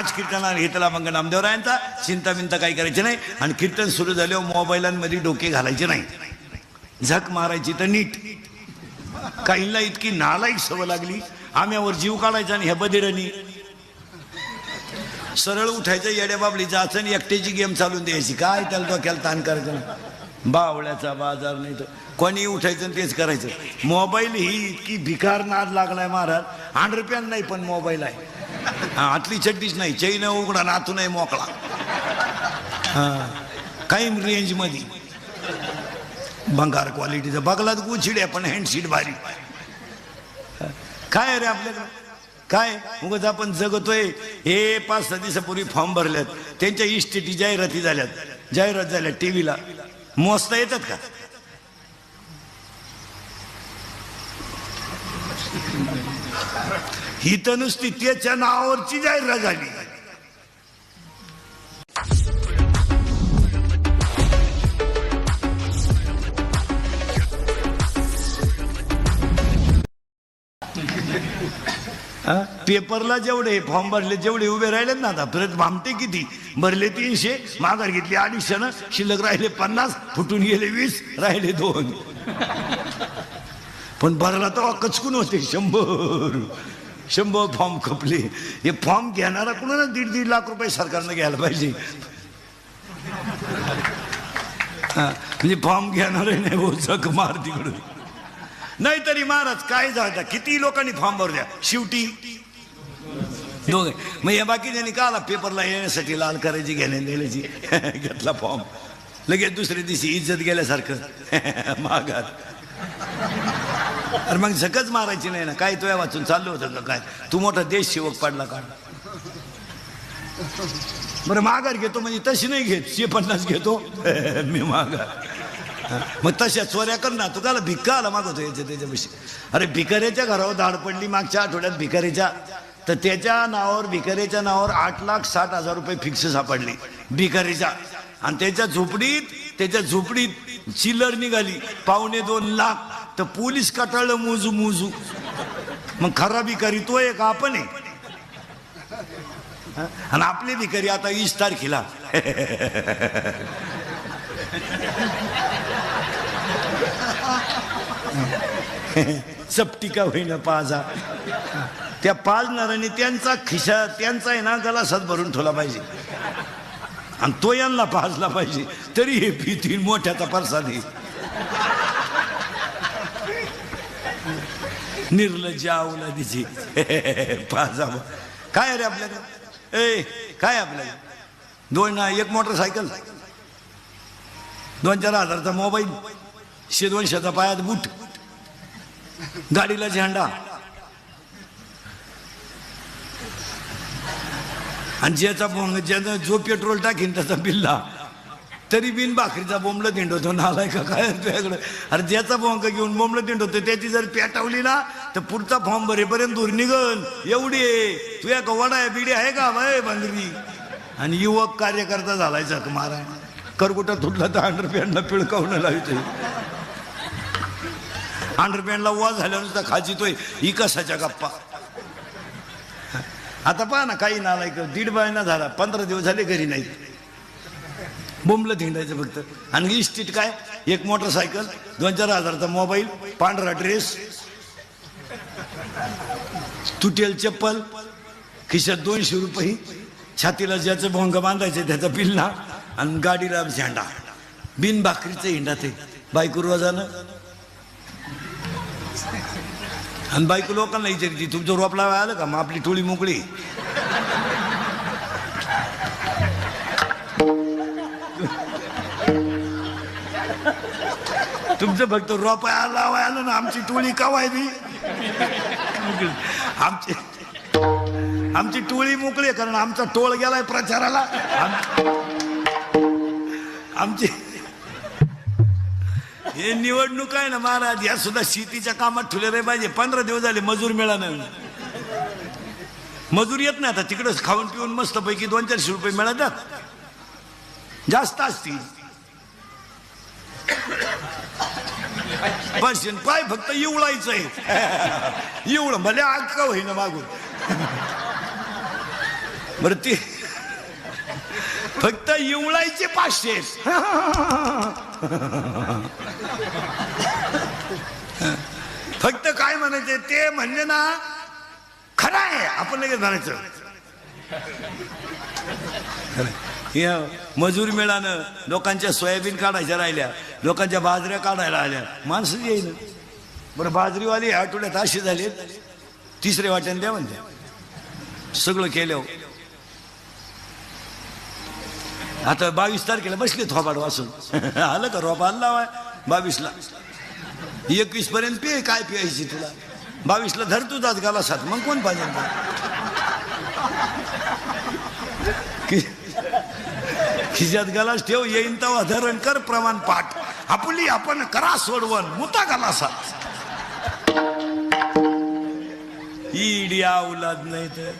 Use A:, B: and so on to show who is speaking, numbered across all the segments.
A: आज कीर्तन घेतला त्याला मग नामदेवरायांचा. चिंता बिंता काही करायची नाही. आणि कीर्तन सुरू झाल्यावर मोबाईलांमध्ये डोके घालायचे नाही. झक मारायची तर नीट. काहींना इतकी नालायक सवय लागली. आम्यावर जीव काढायचा आणि ह्या बदिरांनी सरळ उठायचं येड्या बाबली जायचं आणि एकट्याची गेम चालून द्यायची. काय त्याला डोक्याला ताण करायचं बावळ्याचा बाजार नाही तर कोणी उठायचं तेच करायचं. मोबाईल ही इतकी भिकार नाद लागलाय महाराज. हंड्रेड रुपयान नाही पण मोबाईल आहे. आतली चड्डीच नाही. चैन उघडा नातू नाही मोकळा. हा काही रेंजमध्ये भंगार क्वालिटीचा बगलात गुचिड आहे पण हँडशीट भारी. काय रे आपल्याकडं? काय? उगाच आपण जगतोय. हे पाच सहा दिवसापूर्वी फॉर्म भरल्यात. त्यांच्या इस्टेटी जाहिराती झाल्यात. जाहिरात झाल्या टीव्हीला. मोजता येतात का? ही तर नुसती त्याच्या नावावरची जाहिरात झाली. पेपरला जेवढे फॉर्म भरले जेवढे उभे राहिले ना आता परत भामटे किती? भरले तीनशे माघार घेतली अडीचशे ना शिल्लक राहिले पन्नास फुटून गेले वीस राहिले दोन. पण भरला तर कचकून होते शंभर. शंभर फॉर्म खपले. हे फॉर्म घेणारा कुणाला दीड दीड लाख रुपये सरकारनं घ्यायला पाहिजे? हा, म्हणजे फॉर्म घेणार नाही हो जग मार तिकडून. नाहीतरी महाराज काय झालं? किती लोकांनी फॉर्म भरू द्या? शेवटी. दोघे. मग या बाकीच्यांनी का आला पेपरला येण्यासाठी लाल करायची घेण्या देण्याची घेतला फॉर्म. लगेच दुसऱ्या दिवशी इज्जत गेल्यासारखं. माघात अरे मग झकच मारायची नाही ना. काय तुया वाचून चाललो होतं का काय? तू मोठा देश सेवक पडला का? बरं माघार घेतो म्हणजे तशी नाही घेत. शे पन्नास घेतो मी माघार. मग तशा चोऱ्या कर ना. तू काला भिक्का आला मागवतो याच्या त्याच्यापाशी अरे भिकाऱ्याच्या घरावर धाड पडली मागच्या आठवड्यात भिकाऱ्याच्या. तर त्याच्या नावावर भिकाऱ्याच्या नावावर आठ लाख साठ हजार रुपये फिक्स सापडली भिकारीच्या आणि त्याच्या झोपडीत त्याच्या झोपडीत चिलर निघाली. पावणे दोन लाख. तर पोलीस कटाळलं मोजू मोजू मग खरा भिकारी तो एक आपण आहे. आणि आपले भिकारी आता वीस तारखेला. चपटिका होईना पाजा. त्या पाजणाऱ्याने त्यांचा खिशा त्यांचा आहे ना गलासात भरून ठेवला पाहिजे. आणि तो यांना पाजला पाहिजे. तरी हे भीतीन मोठ्याचा प्रसादी निर्लजावला तिची पाजा काय रे आपल्याकडे? ए काय आपल्याला दोन ना एक मोटरसायकल. दोन चार हजारचा मोबाईल. शे दोनशेचा पायात बूट. गाडीला झेंडा. आणि ज्याचा बोंग ज्याचा जो पेट्रोल टाकीन त्याचा बिल्ला. तरी बिन भाकरीचा बोंबलं दिंडवतो नालाय का? काय तुझ्याकडं? अरे ज्याचा बोंग घेऊन बोंबलं दिंडवतो त्याची जर पेटावली ना तर पुढचा फॉर्म भरेपर्यंत दूर निघन. एवढी आहे. तुझ्या कवाडा वडा बिडी आहे का बाय बांगरी आणि युवक कार्यकर्ता झालाय जग मारा करकुटा धुतला तर हंड्रेड पॅन्टला पिळकावून लावतोय. हंड्रेड पॅन्टला वा झाल्यानुसार खाजितोय. ही कसाच्या गप्पा? आता पहा ना काही नालायक दीड महिना झाला पंधरा दिवस झाले घरी नाही बोंबलं धिंडायचं फक्त. आणि इस्टीट काय? एक मोटरसायकल दोन चार हजारचा मोबाईल पांढरा ड्रेस तुटेल चप्पल खिशात दोनशे रुपये छातीला ज्याचं भोंग बांधायचं त्याचा पिल्ला आणि गाडीला झेंडा. बिन भाकरीचं हिंडा ते. बायको रोजानं. आणि बायको लोकांना विचारते तुमचं रोपला आलं का? मग आपली टोळी मोकळी. तुमचं फक्त रोप लावाय आलं ना आमची टोळी कवायली आमची आमची टोळी मोकळी कारण आमचा टोळ गेलाय प्रचाराला. आमची हे निवडणूक आहे ना महाराज या सुद्धा शेतीच्या कामात ठुले रे पाहिजे. पंधरा दिवस झाले मजूर मिळा नाही मजूर येत नाही आता तिकडंच खाऊन पिऊन मस्त पैकी दोन चारशे रुपये मिळतात. जास्त असतील. बस पाय फक्त इवळायचं आहे इवळ भले अक्का होईना मागून बर ती फक्त इवळायचे पाचशे फक्त काय म्हणायचे ते म्हणजे ना खरं आहे आपण लगेच म्हणायचं हे मजूर मिळालं लोकांच्या सोयाबीन काढायच्या राहिल्या लोकांच्या बाजऱ्या काढायला आल्या. माणसं येईल बरं बाजरीवाली ह्या आठवड्यात अशी झाली तिसरे वाट्याने द्या म्हणते. सगळं केलं आता बावीस तारखेला बसले थोबाड वाचून. आलं का रोपा? आला बावीसला. एकवीस पर्यंत पे काय प्यायची तुला? बावीसला धर तुझाच गाला साथ मग कोण पाहिजे? खिशात गलास ठेव येईन तेव्हा धरण कर प्रमाण पाठ आपली आपण करा सोडवण मुता गला इडिया औलाद नाही तर.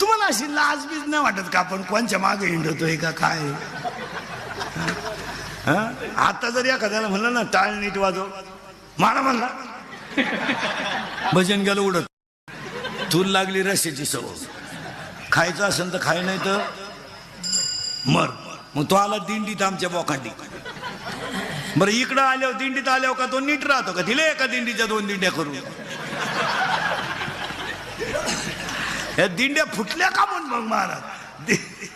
A: तुम्हाला अशी लाज बीज नाही वाटत का आपण कोणच्या मागे हिंडतोय का काय? आता जर एखाद्याला म्हणलं ना टाळ नीट वाजव. मला म्हणला भजन गेलं उडत. तूल लागली रस्त्याची सवय. खायचं असेल तर खाय नाही तर मर. मग तो आला दिंडीत आमच्या बोखांडी. बरं इकडं आल्यावर दिंडीत आल्यावर का तो नीट राहतो का? दिले एका दिंडीच्या दोन दिंड्या करून. या दिंड्या फुटल्या का म्हणून मग महाराज? दि-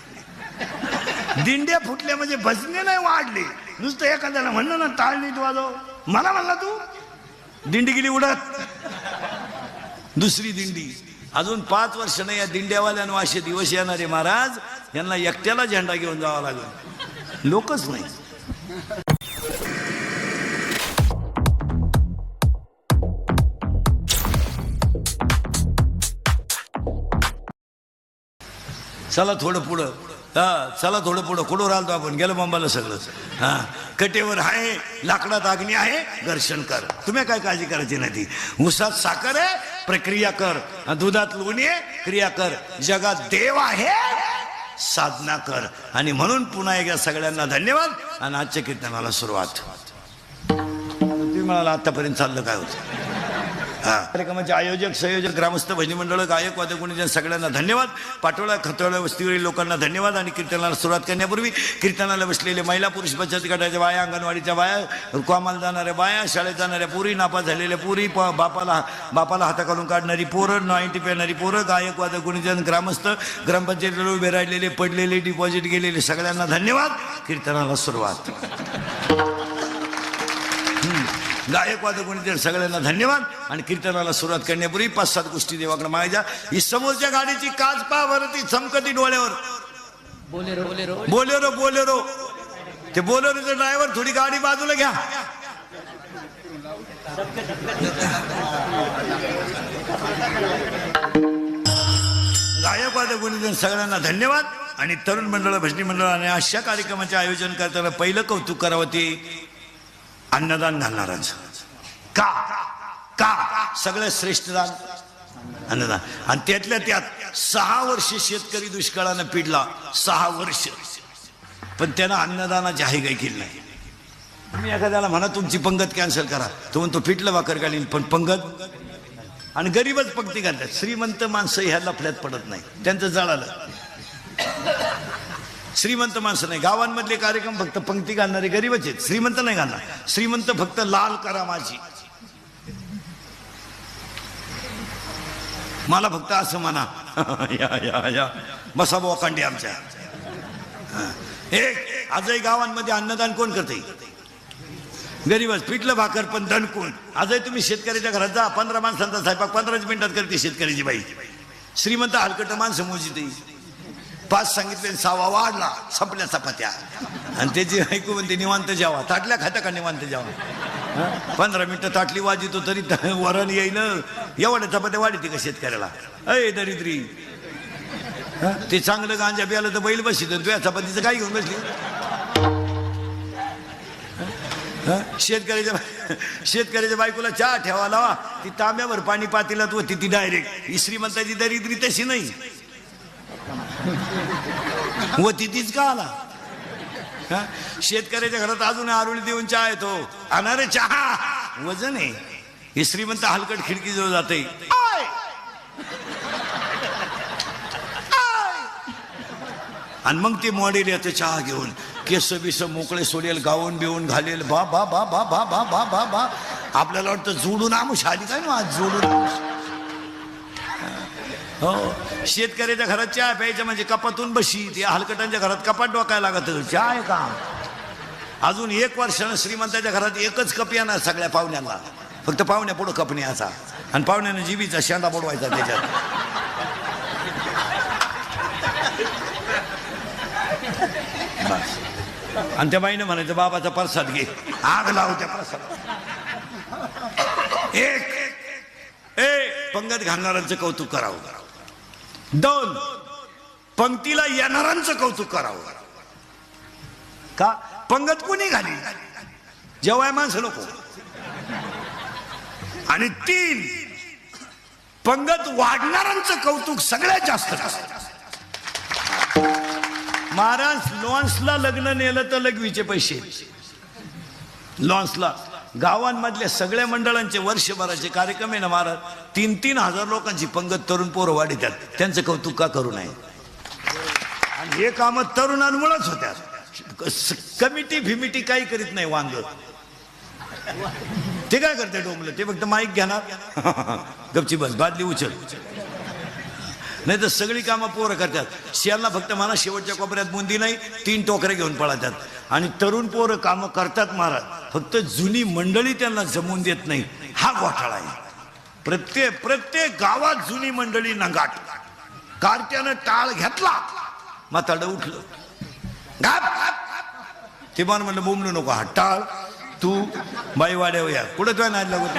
A: दिंड्या फुटल्या म्हणजे भजने नाही वाढले. नुसतं एखाद्याला म्हणलं ना ताळ नीट वाजव. मला म्हणला तू दिंडी गेली उडत. दुसरी दिंडी. अजून पाच वर्ष नाही या दिंड्यावाल्यानं असे दिवस येणारे महाराज. यांना एकट्याला झेंडा घेऊन जावा लागेल. लोकच नाही. चला थोडं पुढं. हा चला थोडं पुढं. कुठं राहतो आपण? गेलो मुंबईला सगळंच हा कटेवर आहे लाकडात अग्नी आहे घर्षण कर. तुम्ही काय काळजी करायची नाही ती. उसात साखर आहे प्रक्रिया कर. दुधात लोणी आहे क्रिया कर. जगात देव आहे साधना कर. आणि म्हणून पुन्हा एकदा सगळ्यांना धन्यवाद. आणि आजच्या कीर्तनाला सुरुवात. तुम्ही म्हणाला आतापर्यंत चाललं काय होतं? कार्यक्रमाचे आयोजक संयोजक ग्रामस्थ भजनी मंडळ गायक वादक सगळ्यांना धन्यवाद. पाटोळा खतोळा वस्तीवरील लोकांना धन्यवाद आणि कीर्तनाला सुरुवात करण्यापूर्वी कीर्तनाला बसलेले महिला पुरुष बचत गटाच्या बाया अंगणवाडीच्या बाया कामाला जाणाऱ्या बाया शाळेत जाणाऱ्या पुरी नापास झालेल्या पुरी प- बापाला बापाला हाताखालून काढणारी पोरं नाईन्टी पेणारी पोरं गायक वादक गुणीजन ग्रामस्थ ग्रामपंचायतीला उभे राहिलेले पडलेले डिपॉझिट गेलेले सगळ्यांना धन्यवाद. कीर्तनाला सुरुवात. गायक वादक कोणी सगळ्यांना धन्यवाद आणि कीर्तनाला सुरुवात करण्यापूर्वी पाच सात गोष्टी देवाकडे मागायच्या. ही समोरच्या गाडीची काच पा बरं ती चमकती डोळ्यावर.
B: Bolero Bolero.
A: Bolero Bolero. ते बोलेरोचं ड्रायव्हर थोडी गाडी बाजूला घ्या. गायक वादक कोणी सगळ्यांना धन्यवाद आणि तरुण मंडळ भजनी मंडळ आणि अशा कार्यक्रमाचे आयोजन करताना पहिलं कौतुक करावं ते अन्नदान घालणारांचं का? का? सगळ्यात श्रेष्ठ दान? अन्नदान. आणि त्यातल्या त्यात सहा वर्ष शेतकरी दुष्काळानं पिडला. सहा वर्ष. पण त्यानं अन्नदानाची आहे काही केली नाही. तुम्ही एखाद्याला म्हणा तुमची पंगत कॅन्सल करा. तो म्हणतो पिटलं भाकर घालीन. पण पंगत? आणि गरीबच पंक्ती घालतात. श्रीमंत माणसं ह्या लफल्यात पडत नाही. त्यांचं जळालं. श्रीमंत माणसं नाही. गावांमधले कार्यक्रम फक्त पंक्ती घालणारे गरीबच आहेत. श्रीमंत नाही घालणार. श्रीमंत फक्त लाल करा माझी. मला फक्त असं म्हणा. या या या. बसा बोकांडी आमच्या. एक आजही गावांमध्ये अन्नदान कोण करते गरीबच. पिठलं भाकर पण दणकून आजही तुम्ही शेतकऱ्याच्या घरात जा. पंधरा माणसांचा स्वयंपाक पंधराच मिनिटात करते शेतकऱ्याची बाई. श्रीमंत हलकट माणसं मोजिते पाच सांगितले सावा वाढला. संपल्या चपात्या. आणि त्याची ऐकू म्हणते निवांत जेवा. ताटल्या खाता का निवांत जेवा? पंधरा मिनिटं ताटली वाजितो तरी त- वरण येईन एवढ्या चपात्या वाढते का शेतकऱ्याला? अय दरिद्री. ते चांगलं गांजा प्यालं तर बैल बसित तुझ्या चपातीचं काय घेऊन बसली? शेतकऱ्याच्या शेतकऱ्याच्या बायकोला चहा ठेवा लावा. ती तांब्यावर पाणी पातीलात होती ती डायरेक्ट ही श्रीमंताची दरिद्री तशी नाही. व तिथीच का आला. शेतकऱ्याच्या घरात अजून आरुळी देऊन चहा येतो. अनारे चहा. वजन आहे. हे श्रीमंत हलकट खिडकी जवळ जाते आणि मग ते मॉडेल येतं चहा घेऊन. केस बिस मोकळे सोडेल गाऊन बिवून घालेल. बा बा बा बा बा बा बा बा बा. आपल्याला वाटतं जोडून आमुष आली काय ना आज जोडून आमुष? हो. शेतकऱ्याच्या घरात चहा प्यायचं म्हणजे कपातून बशी ते हलकटांच्या घरात कपाट डोकायला लागत. चहा आहे का? अजून एक वर्षानं श्रीमंताच्या घरात एकच कप येणार सगळ्या पाहुण्याला फक्त पाहुण्या पुढं कप न्यायचा आणि पाहुण्यानं जीबीचा शेंडा बुडवायचा त्याच्यात. आणि त्या बाईनं म्हणायचं बाबाचा प्रसाद घे. आग लावू त्या प्रसाद. एक. ए पंगत घालणाऱ्यांचं कौतुक करावं. दोन. पंक्तीला येणाऱ्यांचं कौतुक करावं. का? पंगत कोणी घाली? जेव्हा माणसं नको. आणि तीन पंगत वाढणाऱ्यांचं कौतुक सगळ्यात जास्त महाराज लॉन्सला लग्न नेलं तर लघवीचे पैसे. लॉन्सला. गावांमधल्या सगळ्या मंडळांचे वर्षभराचे कार्यक्रम आहे ना महाराज? तीन तीन हजार लोकांची पंगत तरुण पोरं वाढीतात. त्यांचं कौतुक का करू नये? आणि हे कामं तरुणांमुळेच होत्या कमिटी भिमिटी काही करीत नाही वांग. ते काय करते डोंबलं ते फक्त माईक घेणार? गपची बस बादली उचल. नाही तर सगळी कामं पोरं करतात. शियाला फक्त मला शेवटच्या कोपऱ्यात बुंदी नाही तीन टोकरे घेऊन पळतात. आणि तरुण पोरं कामं करतात महाराज. फक्त जुनी मंडळी त्यांना जमून देत नाही. हा घोटाळा आहे. प्रत्येक प्रत्येक गावात जुनी मंडळी नंगाट. कारत्यानं टाळ घेतला. म्हाताडं उठलं. ते मान म्हणलं बोमलू नको हा टाळ. तू बाई वाड्यावर या. कुठं तुझ्या नादी लागत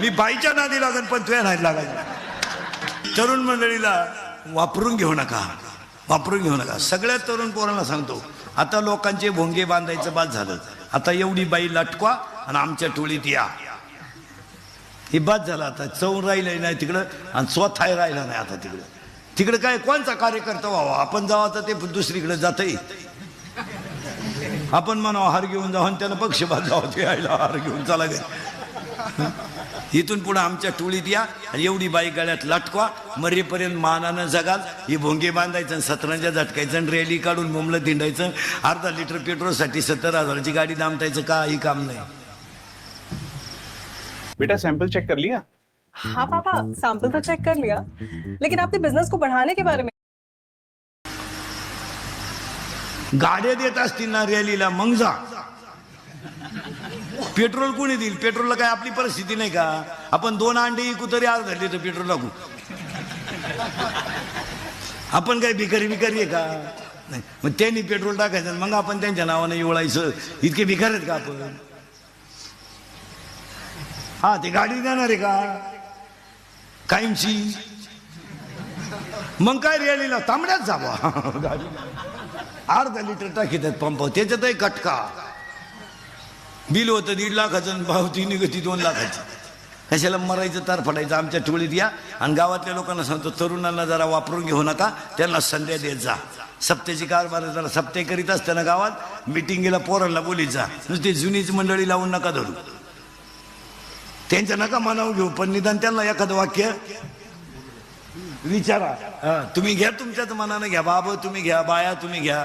A: मी बाईच्या नादी लागन पण तुझ्या नादी लागायचं तरुण मंडळीला वापरून घेऊ नका. वापरून घेऊ नका. सगळ्या तरुण पोरांना सांगतो आता लोकांचे भोंगे बांधायचं बाद झालं. आता एवढी बाई लटकवा आणि आमच्या टोळीत या. हे बाद झालं आता. चौन राहिलं नाही तिकडं आणि स्वतः राहिला नाही आता तिकडं. तिकडं काय कोणचा कार्यकर्ता व्हावा? आपण जावा तर ते दुसरीकडे जातही आपण म्हणावं हार घेऊन जाऊ आणि त्यानं बाद जावं ते यायला हार घेऊन चला घरी इथून पुढे आमच्या टोळीत या एवढी बाई गळ्यात लटकवा मरेपर्यंत मानानं जगाल. ही भोंगे बांधायचं आणि सतरांच्या झटकायचं आणि रॅली काढून मुंबलं दिंडायचं. अर्धा लिटर पेट्रोलसाठी सत्तर हजाराची गाडी दामटायचं काही काम नाही.
C: बेटा सैंपल चेक कर लिया?
D: हाँ पापा सैंपल तो चेक कर लिया। लेकिन आपने बिजनेस को बढ़ाने के बारे में
A: गाड्या देत असतील ना रॅलीला मग जा. पेट्रोल कोणी देईल? पेट्रोलला काय आपली परिस्थिती नाही का? आपण दोन अंडे इकू तरी झाले तर पेट्रोल टाकू आपण काय भिकारी भिकारी आहे का? नाही. मग त्यांनी पेट्रोल टाकायचं मग आपण त्यांच्या नावानं येवळायचं इतके भिकार आहेत का आपण? हा ते गाडी देणार आहे का? कायमची? मग काय रियालीला तांबड्याच जावा. गाडी. अर्धा लिटर टाकीत आहेत पंप त्याच्यातही कटका. बिल होतं दीड लाखाचं आणि भाव निघती दोन लाखाची. कशाला मरायचं तार फटायचं आमच्या टोळीत या. आणि गावातल्या लोकांना सांगतो तरुणांना जरा वापरून घेऊ नका. त्यांना संध्या देत जा. सप्त्याची कारभार जरा सप्ते करीत असताना गावात मिटिंगीला पोरांना बोलीत जा. नुसती जुनीच मंडळी लावून नका धरू. त्यांच्या नका मनावर घेऊ पण निदान त्यांना एखादं वाक्य विचारा. हा, तुम्ही घ्या तुमच्याच मनानं घ्या. बाबा तुम्ही घ्या. बाया तुम्ही घ्या.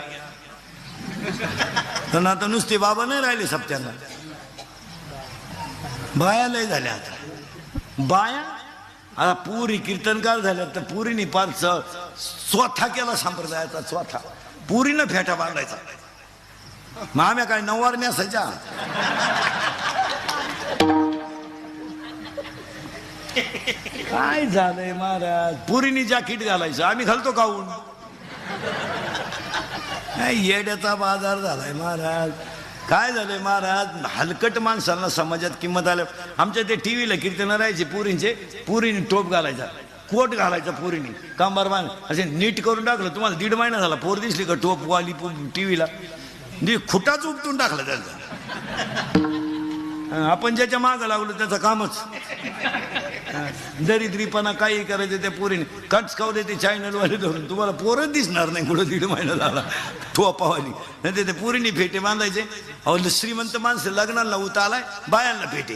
A: पण आता नुसते बाबा नाही राहिले सप्त्यांना. बाया लय झाल्या आता. बाया आता पुरी कीर्तनकार झाल्या तर पुरीनी पार स्वतः स्वथा केला संप्रदायाचा स्वथा पुरीनं फेटा बांधायचा. माम्या काय नऊवार असायच्या? काय झालंय महाराज? पुरीनी जॅकेट घालायचं. आम्ही घालतो काऊन? येड्याचा बाजार झालाय महाराज? काय झालंय महाराज? हलकट माणसांना समाजात किंमत आल्या. आमच्या ते टी व्हीला कीर्तन राहायचे पुरींचे. पुरीने टोप घालायचा. कोट घालायचा पुरीने. कांबार बांध. असे नीट करून टाकलं. तुम्हाला दीड महिना झाला. पोर दिसली का टोप वाली टी व्हीला खुटाच उपटून टाकला त्याचा. आपण ज्याच्या मागं लागलो त्याचं कामच. दरिद्रीपणा काही करायचं त्या पोरीने. कट्स खाऊ दे ते चॅनलवाले धरून. तुम्हाला पोरच दिसणार नाही कुठं दीड महिना झाला. थोपावाली. नाही ते- पोरीने फेटे बांधायचे. अहो श्रीमंत माणसं लग्नाला उता आलाय बायांना फेटे.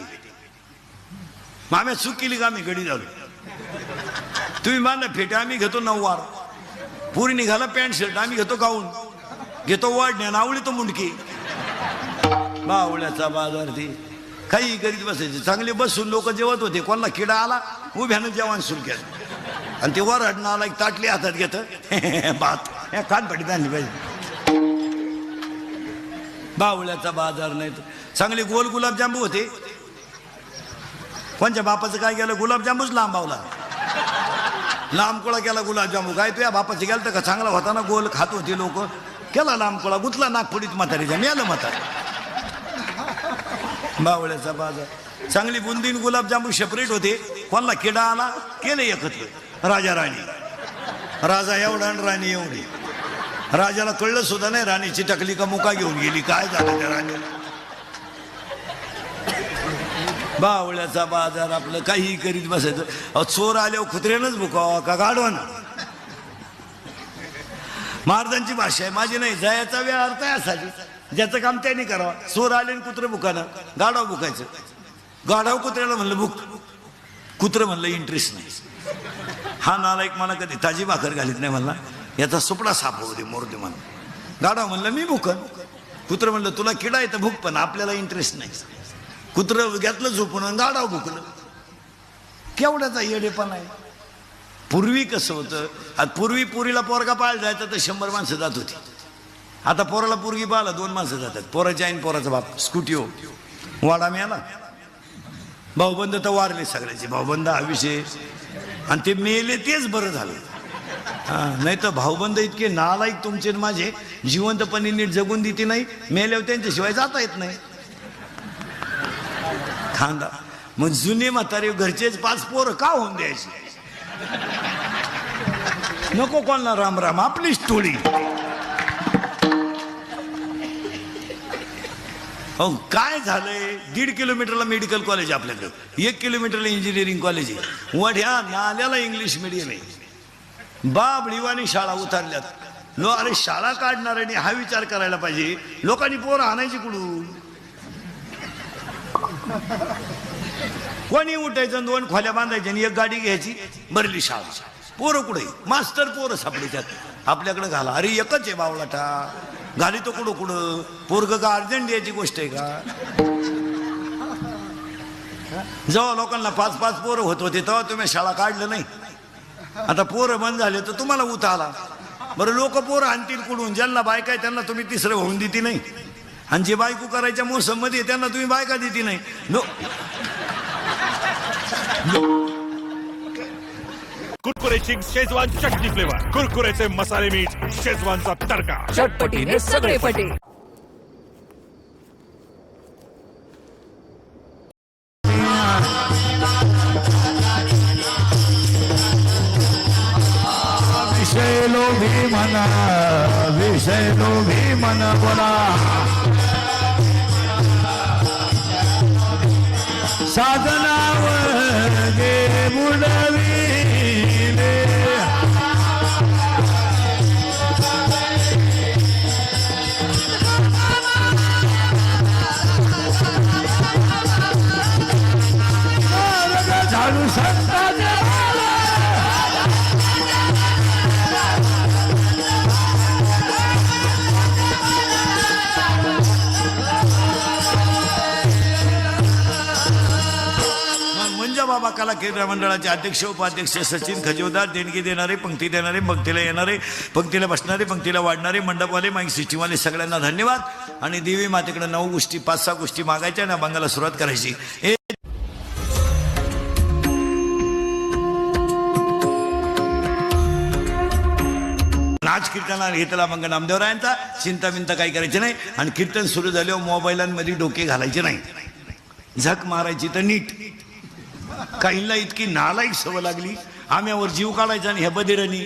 A: माम्या आम्ही चूक केली का आम्ही घडी झालो तुम्ही बांधा फेटे आम्ही घेतो नऊवार. पुरी निघाला पॅन्ट शर्ट आम्ही घेतो गाऊन. घेतो वाढण्या नावळी तो मुंडकी. बावळ्याचा बाजार ते काही करीत बसायचे चांगले बसून लोक जेवत होते. कोणाला किडा आला? उभ्यानं जेवण सुरू केलं. आणि ते वरडणं आला एक ताटली हातात घेत भात ह्या कानपट्टीत आणली पाहिजे. बावळ्याचा बाजार नाही तर. चांगले गोल गुलाबजांबू होते. कोणच्या बापाचं काय केलं गुलाबजांबूच लांबावला. लांब कोळा केला गुलाबजांबू. काय तुया बापाचं गेलं तर का? चांगला होता ना गोल खात होते लोक. केला लांब कोळा. गुतला नागपुडीत म्हातारीच्या मिळालं म्हातारी. बावळ्याचा बाजार चांगली बुंदीन गुलाबजामून सेपरेट होते. कोणाला किडा आला? केले एकत्र. राजा राणी. राजा एवढा आणि राणी एवढी. राजाला कळलं सुद्धा नाही राणीची टकली का मुका घेऊन गेली. काय झालं त्या राणीला? बावळ्याचा बाजार आपलं काही करीत बसायचं. चोर आल्यावर कुत्र्यानंच भुकावा का गाडवाना महाराजांची भाषा आहे. माझी नाही. जयाचा वेळ अर्थ आहे ज्याचं काम त्याने करावं. सूर आले आणि कुत्रं भुकानं गाढाव बुकायचं. गाढाव कुत्र्याला म्हणलं बुक. कुत्रं म्हणलं इंटरेस्ट नाही. हा नालायक मला कधी ताजी भाकर घालीत नाही म्हणला. याचा सुपडा साप होऊ दे मोरू दे म्हणलं मी भुकन कुत्र म्हणलं तुला किडा येतं भूक पण आपल्याला इंटरेस्ट नाही. कुत्र घेतलं झोपून आणि भुकलं केवढ्याचा येडेपणा आहे. पूर्वी कसं होतं? पूर्वी पुरीला पोरगा पाळ जायचं तर शंभर माणसं जात होती. आता पोराला पोरगी पाहिला दोन माणसं जातात. पोराच्या आईन पोराचा बाप. स्कूटी हो. वाडा मिळाला. भाऊबंद तर वारले सगळ्याचे. भाऊबंद हा विषय. आणि ते मेले तेच बरं झालं. नाही तर भाऊबंद इतके नालायक तुमचे माझे. जिवंतपणे नीट जगून देते नाही. मेल्यावर त्यांच्याशिवाय जाता येत नाही. खांदा. मग जुने म्हातारे घरचेच पाच पोरं का होऊन द्यायचे? नको कोणाला राम राम आपलीच टोळी. अहो काय झालंय? दीड किलोमीटरला मेडिकल कॉलेज आहे आपल्याकडं. एक किलोमीटरला इंजिनिअरिंग कॉलेज आहे. वढ्या नाल्याला इंग्लिश मिडियम आहे. बाब बाबळीवानी शाळा उतारल्यात. लो अरे शाळा काढणाऱ्यांनी हा विचार करायला पाहिजे. लोकांनी पोरं आणायची कुठून? कोणी उठायचं आणि दोन खोल्या बांधायच्या आणि एक गाडी घ्यायची? भरली शाळा. पोरं कुठे मास्टर पोरं सापडे त्यात आपल्याकडे घाला. अरे एकच आहे बावलाटा घाली तो कुठं कुठं? पोरग का अर्जंट यायची गोष्ट आहे का? जेव्हा लोकांना पाच पाच पोरं होत होते तेव्हा तुम्ही शाळा काढलं नाही. आता पोरं बंद झाले तर तुम्हाला उता आला. बरं लोक पोरं आणतील कुठून? ज्यांना बायका आहे त्यांना तुम्ही तिसरं होऊन देती नाही. आणि जे बायको करायच्या मोसममध्ये त्यांना तुम्ही बायका देती नाही. No
C: Kurkure Ching's Schezwan chutney flavour कुरकुरेचे मसाले मीठ शेजवानचा तडका.
B: चटपटीने सगळे पटे.
E: विषय लोभी म्हणा विषय लोभी मन बोला
A: कला केंद्र मंडळाचे अध्यक्ष उपाध्यक्ष सचिन खजोदार देणगी देणारे पंक्ती देणारे पंक्तीला येणारे पंक्तीला बसणारे पंक्तीला वाढणारे मंडपवाले माईक सिस्टीमवाले सगळ्यांना धन्यवाद. आणि देवी मातेकडे नऊ गोष्टी पाच सहा गोष्टी मागायच्या आणि अभंगाला सुरुवात करायची. ए नाच कीर्तनाला घेतला मग नामदेवरायांचा. चिंता बिंता काही करायची नाही. आणि कीर्तन सुरू झाल्यावर मोबाईलांमध्ये डोके घालायचे नाही. झक मारायची तर नीट. काहींना इतकी नालायक सवय लागली. आम्यावर जीव काढायचा आणि ह्या बदिरांनी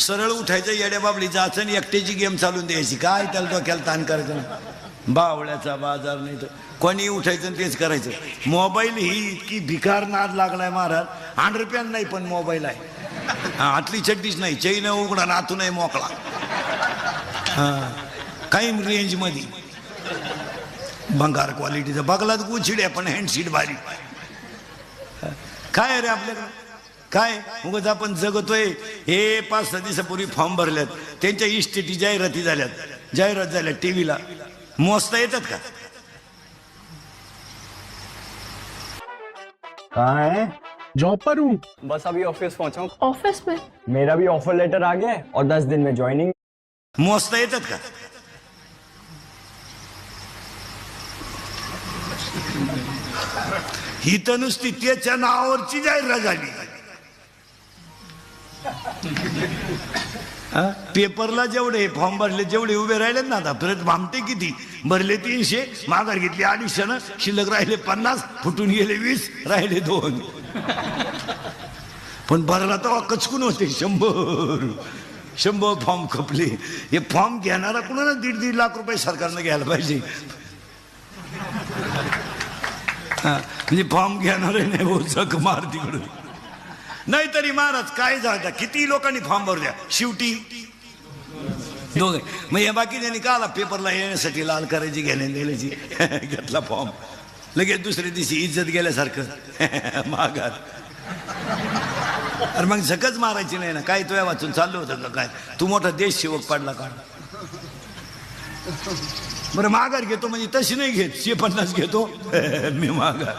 A: सरळ उठायचं येड्या बाबली जायचं आणि एकट्याची गेम चालून द्यायची. काय त्याला डोक्याला ताण करायचं बावळ्याचा बाजार नाही तर कोणी उठायचं आणि तेच करायचं. मोबाईल ही इतकी भिकार नाद लागलाय महाराज. हंड्रेड रुपयान नाही पण मोबाईल आहे. हा, आतली चड्डीच नाही. चैन उघडा नातू नाही मोकळा. हा काही रेंजमध्ये भंगार क्वालिटीचा. बगलात गुचिड्या पण हँडशीट भारी. काय रे आपल्याकडे? काय? उगाच आपण जगतोय. हे पाच सहा दिवसापूर्वी फॉर्म भरल्यात. त्यांच्या इस्टेटी जाहिराती झाल्यात. जाहिरात झाल्या टीव्हीला. मोजता येतात का?
F: कहाँ है
G: जॉब पर हूँ.
F: बस अभी ऑफिस पहुंचा हूँ।
B: ऑफिस में?
F: मेरा भी ऑफर लेटर आ गया है और दस दिन में ज्वाइनिंग
A: मोजता येतात का? ही तर नुसती त्याच्या नावावरची जाहिरात झाली. पेपरला जेवढे फॉर्म भरले जेवढे उभे राहिले ना आता परत भामटे किती? भरले तीनशे माघार घेतले अडीचशे ना शिल्लक राहिले पन्नास फुटून गेले वीस राहिले दोन. पण भरला तेव्हा कचकून होते शंभर. शंभर फॉर्म खपले. हे फॉर्म घेणारा कुणाला दीड दीड लाख रुपये सरकारनं घ्यायला पाहिजे? म्हणजे फॉर्म घेणार नाही भाऊ जग मार तिकडून. नाहीतरी महाराज काय झालं किती लोकांनी फॉर्म भरू द्या शेवटी? दोघे. मग या बाकी त्यांनी का आला पेपरला येण्यासाठी लाल करायची घेण्या दिल्याची घेतला फॉर्म. लगेच दुसऱ्या दिवशी इज्जत गेल्यासारखं. माघार. अरे मग झकच मारायची नाही ना? काय तुया वाचून चाललं होतं काय? तू मोठा देश शिवक पडला का? बरं माघार घेतो म्हणजे तशी नाही घेत. शे पन्नास घेतो. मी माघार.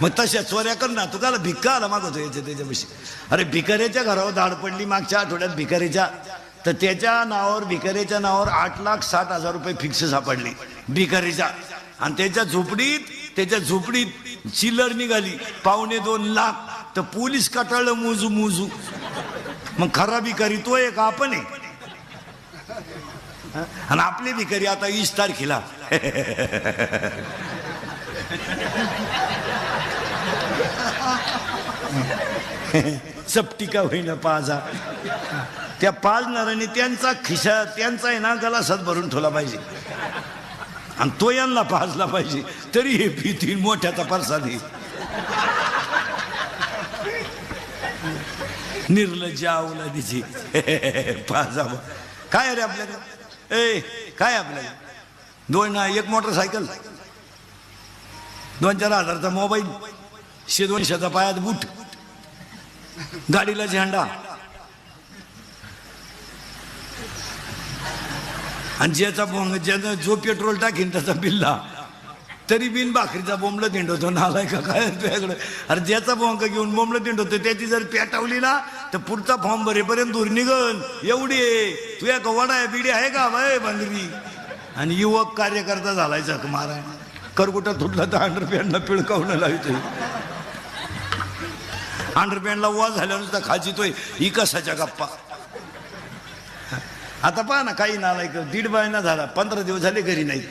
A: मग तशा चोऱ्या कर ना. तू भिक्का आला मागवतो याच्या त्याच्यापाशी अरे भिकाऱ्याच्या घरावर धाड पडली मागच्या आठवड्यात भिकाऱ्याच्या. तर त्याच्या नावावर भिकाऱ्याच्या नावावर आठ लाख साठ हजार रुपये फिक्स सापडली भिकारीच्या आणि त्याच्या झोपडीत त्याच्या झोपडीत चिल्लर निघाली. पावणे दोन लाख. तर पोलीस कटाळलं मोजू मोजू. मग खरा भिकारी तो एक आपण आहे. आणि आपले भिकारी आता वीस तारखेला. चपटिका होईना पाजा. त्या पाजणाऱ्याने त्यांचा खिशा त्यांचा आहे ना गलासात भरून ठेवला पाहिजे. आणि तो यांना पाजला पाहिजे. तरी हे भीती मोठ्याचा परसादी निर्लज्ज दीजी पाजा काय रे आपल्याकडे ए काय आपल्याला दोन एक मोटरसायकल. दोन चार हजारचा मोबाईल. शे दोनशेचा पायात बूट. गाडीला झेंडा. आणि ज्याचा बोंग ज्याचा जो पेट्रोल टाकीन त्याचा बिल्ला. तरी बिन भाकरीचा बोंबलं दिंडवतो नालाय का? काय? तुझ्याकडे. अरे ज्याचा बोंग घेऊन बोंबलं दिंडवतो त्याची जर पेटावली ना तर पुढचा फॉर्म भरेपर्यंत दूर निघन. एवढी आहे. तुझ्या कवाडा वडा बिडी आहे का बाय बांगरी आणि युवक कार्यकर्ता झालाय जग माराय. करकुटा तुटला तर अंडरपॅन्टला पिळकावणं लावतोय. अंडरपॅन्टला वा झाल्यानुसार खाचितोय ही कसाच्या गप्पा? आता पहा ना काही नालाय दीड महिना झाला पंधरा दिवस झाले घरी नाही.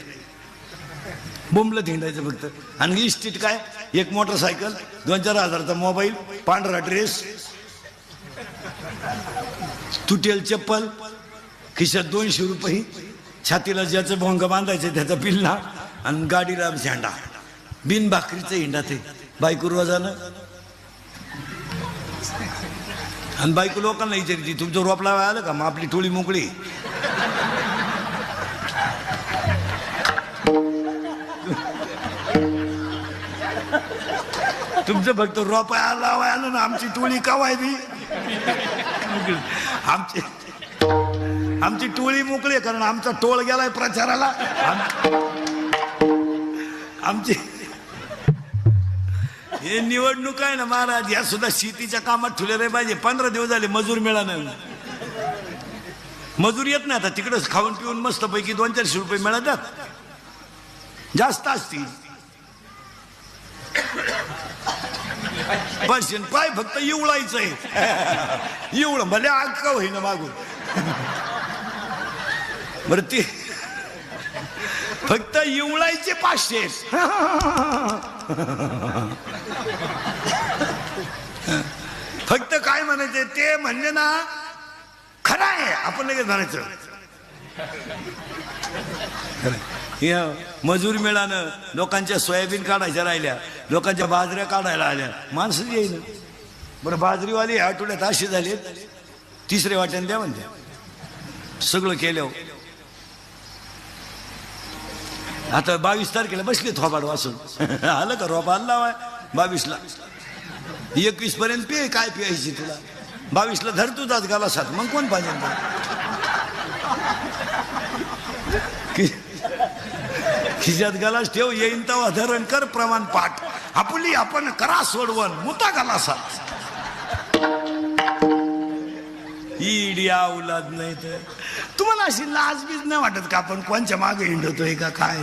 A: बोंबलं धिंडायचं फक्त. आणि इस्टीट काय? एक मोटरसायकल दोन चार हजारचा मोबाईल पांढरा ड्रेस तुटेल चप्पल खिशात दोनशे रुपये छातीला ज्याचं भोंग बांधायचं त्याचा पिल्ला आणि गाडीला झेंडा. बिन भाकरीचं हिंडा ते. बायको रोजानं. आणि बायको लोकांना विचारते तुमचं रोप लावा आलं का? मग आपली टोळी मोकळी तुमचं फक्त रोप लावाय आलं ना आमची टोळी कवाय बी आमची आमची टोळी मोकळी कारण आमचा टोळ गेलाय प्रचाराला. आमची हे निवडणूक आहे ना महाराज या सुद्धा शेतीच्या कामात ठेवलेलं पाहिजे. पंधरा दिवस झाले मजूर मिळा नाही मजूर येत नाही आता तिकडंच खाऊन पिऊन मस्त पैकी दोन चारशे रुपये मिळतात. जास्त असतील. बस पाय फक्त इवळायचं आहे इवळ भले अक्का होईना मागून बर ती फक्त इवळायचे पाचशे फक्त काय म्हणायचे ते म्हणजे ना खरं आहे आपण लगेच म्हणायचं हे मजूर मिळालं लोकांच्या सोयाबीन काढायच्या राहिल्या लोकांच्या बाजऱ्या काढायला आल्या. माणसं येईन. बरं बाजरीवाली ह्या आठवड्यात अशी झाली तिसऱ्या वाट्याने द्या म्हणते. सगळं केलं आता बावीस तारखेला बसले थोबाड वाचून. आलं का रोपा? आला बावीसला. एकवीस पर्यंत पे काय प्यायची तुला? बावीसला धर तुझाच गालासात. मग कोण पाहिजे खिशात गलास ठेव येईन तवा धरण कर प्रमाण पाठ. आपली आपण करा सोडवण मुता गलासा इडिया उलाद नाही तर. तुम्हाला अशी लाज बीज नाही वाटत का आपण कोणच्या मागे हिंडतोय का काय?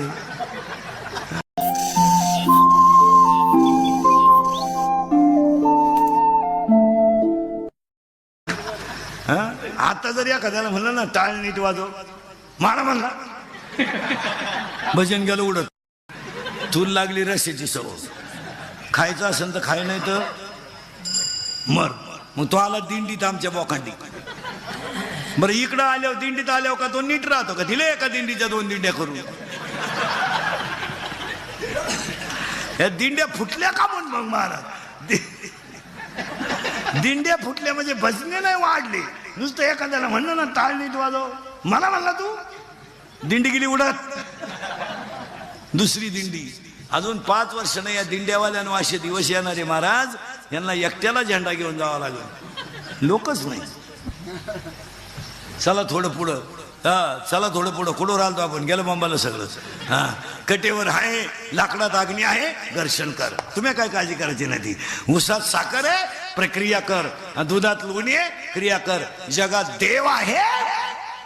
A: आता जर एखाद्याला म्हणलं ना टाळ नीट वाजव. मारा म्हणला. भजन गेलं उडत. तूल लागली रस्याची सव खायचं असेल तर खाय नाही तर मर. मग तो आला दिंडीत आमच्या बोकांडी. बरं इकडं आल्यावर दिंडीत आल्यावर का तो नीट राहतो का? दिले एका दिंडीच्या दोन दिंड्या करून. या दिंड्या फुटल्या का म्हण मग महाराज? दिंड्या फुटल्या म्हणजे भजने नाही वाढले. नुसतं एखाद्याला म्हणलं ना ताळ नीट वाजव. मला म्हणला तू दिंडी गेली उडत. दुसरी दिंडी. अजून पाच वर्ष नाही या दिंड्यावाल्यांना असे दिवस येणारे महाराज. यांना एकट्याला झेंडा घेऊन जावा लागेल. लोकच नाही. चला थोडं पुढं. हा चला थोडं पुढं. कुठं राहतो आपण? गेलं बंबाला सगळंच. हा. कटेवर आहे लाकडात अग्नी आहे घर्षण कर. तुम्ही काय काळजी करायची नाही ती. उसात साखर आहे प्रक्रिया कर. दुधात लोणी आहे क्रिया कर. जगात देव आहे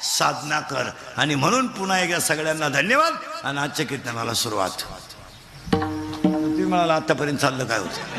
A: साधना कर. आणि म्हणून पुन्हा एकदा सगळ्यांना धन्यवाद. आणि आजच्या कीर्तनाला सुरुवात. तुम्ही म्हणाला आतापर्यंत चाललं काय होतं?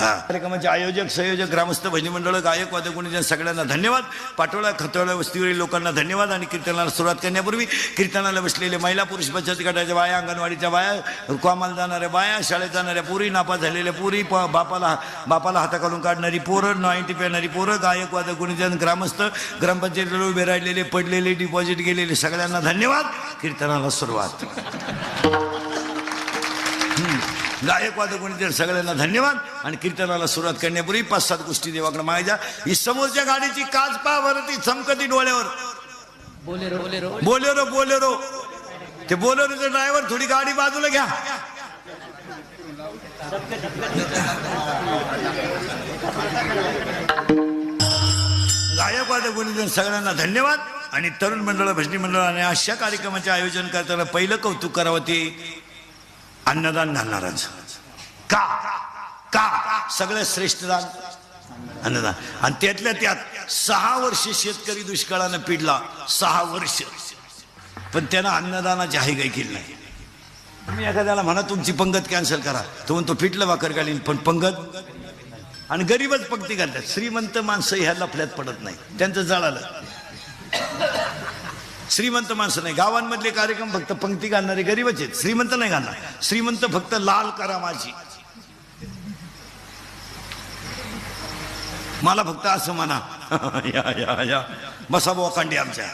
A: कार्यक्रमाचे म्हणजे आयोजक संयोजक ग्रामस्थ भजनी मंडळ गायक वादक सगळ्यांना धन्यवाद. पाटोळा खतोळा वस्तीवरील लोकांना धन्यवाद आणि कीर्तनाला सुरुवात करण्यापूर्वी कीर्तनाला बसलेले महिला पुरुष बचत गटाच्या बाया अंगणवाडीच्या बाया कामाला जाणाऱ्या बाया शाळेत जाणाऱ्या पुरी नापा झालेल्या पुरी प बापाला बापाला हाताखालून काढणारी पोरं नॉईंटी पेणारी पोरं गायक वादक गुणीजन ग्रामस्थ ग्रामपंचायतीला उभे राहिलेले पडलेले डिपॉझिट गेलेले सगळ्यांना धन्यवाद. कीर्तनाला सुरुवात. गायक गुणीतील सगळ्यांना धन्यवाद. आणि कीर्तनाला सुरुवात करण्यापूर्वी पाच सात गोष्टी देवाकडे मागायच्या. ही समोरच्या गाडीची काच पावरती चमकती डोळ्यावर.
B: Bolero Bolero.
A: बोलेरो बोलेरो ते बोलेरोचे ड्रायव्हर थोडी गाडी बाजूला घ्या. गायकवाद गुणीतील गुणीजन सगळ्यांना धन्यवाद. आणि तरुण मंडळ भजनी मंडळ आणि अशा कार्यक्रमाचे आयोजन करताना पहिलं कौतुक करावं ते अन्नदान घालणाराच का? का? सगळ्यात श्रेष्ठ दान. अन्नदान. आणि त्यातल्या त्यात सहा वर्ष शेतकरी दुष्काळानं पिडला. सहा वर्ष. पण त्यानं अन्नदानाची हायगाई केली नाही. तुम्ही एखाद्याला म्हणा तुमची पंगत कॅन्सल करा. तो म्हणतो पिटलं भाकर घालीन. पण पंगत आणि गरीबच पंक्ती घालतात. श्रीमंत माणसं ह्या लफल्यात पडत नाही. त्यांचं जळालं. श्रीमंत माणसं नाही. गावांमधले कार्यक्रम फक्त पंक्ती घालणारे गरीबच आहेत. श्रीमंत नाही घालणार. श्रीमंत फक्त लाल करा माझी. मला फक्त असं म्हणा. या या या. बसा बोकांडी आमच्या.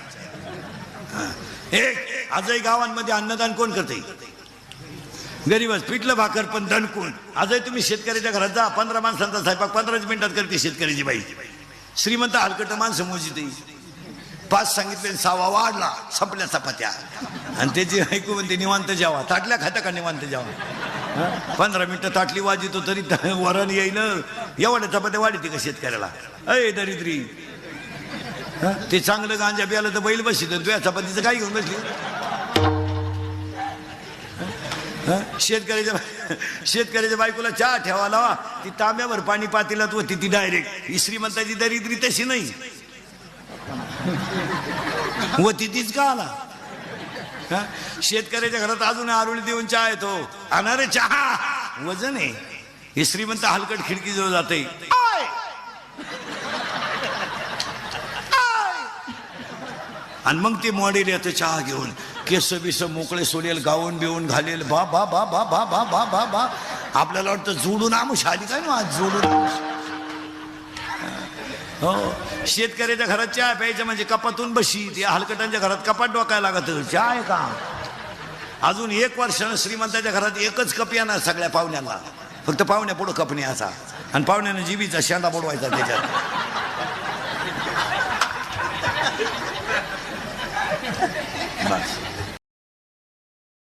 A: एक आजही गावांमध्ये अन्नदान कोण करते गरीबच. पिठलं भाकर पण दणकून आजही तुम्ही शेतकऱ्याच्या घरात जा. पंधरा माणसांचा स्वयंपाक पंधराच मिनिटात करते शेतकऱ्याची बाई. श्रीमंत हलकट माणसं मोजिते पाच सांगितले सहावा वाढला संपल्या चपात्या. आणि त्याची ऐकू म्हणते निवांत जेवा. ताटल्या खाता का निवांत जेवा? पंधरा मिनिटं ताटली वाजितो तरी वरण येईन. एवढ्या चपात्या वाढते का शेतकऱ्याला? अय दरिद्री. ते चांगलं गांजा प्यालं तर बैल बसित तुझ्या चपातीचं काय घेऊन बसली? शेतकऱ्याच्या शेतकऱ्याच्या बायकोला चहा ठेवा लावा ती तांब्यावर पाणी पातीलात होती ती डायरेक्ट ही श्रीमंताची दरिद्री तशी नाही. व तिथीच का आला शेतकऱ्याच्या घरात अजून आरुळी देऊन चहा येतो. अनारे चहा. वजन आहे. हे श्रीमंत हलकट खिडकी जवळ जाते आणि मग ते मॉडेल येतं चहा घेऊन. केस बिस मोकळे सोडेल गाऊन बिवून घालेल. बा बा बा बा बा बा बा बा बा. आपल्याला वाटतं जोडून आमुष आली काय ना आज? जोडून आमुष. हो. शेतकऱ्याच्या घरात चहा प्यायच्या म्हणजे कपातून बशी. या हलकटांच्या घरात कपाट डोकायला लागत. चहा आहे का? अजून एक वर्षानं श्रीमंताच्या घरात एकच कप येणार सगळ्या पाहुण्याला फक्त पाहुण्या पुढं कप असा. आणि पाहुण्यानं जीबीचा शेंडा बुडवायचा त्याच्यात. बस.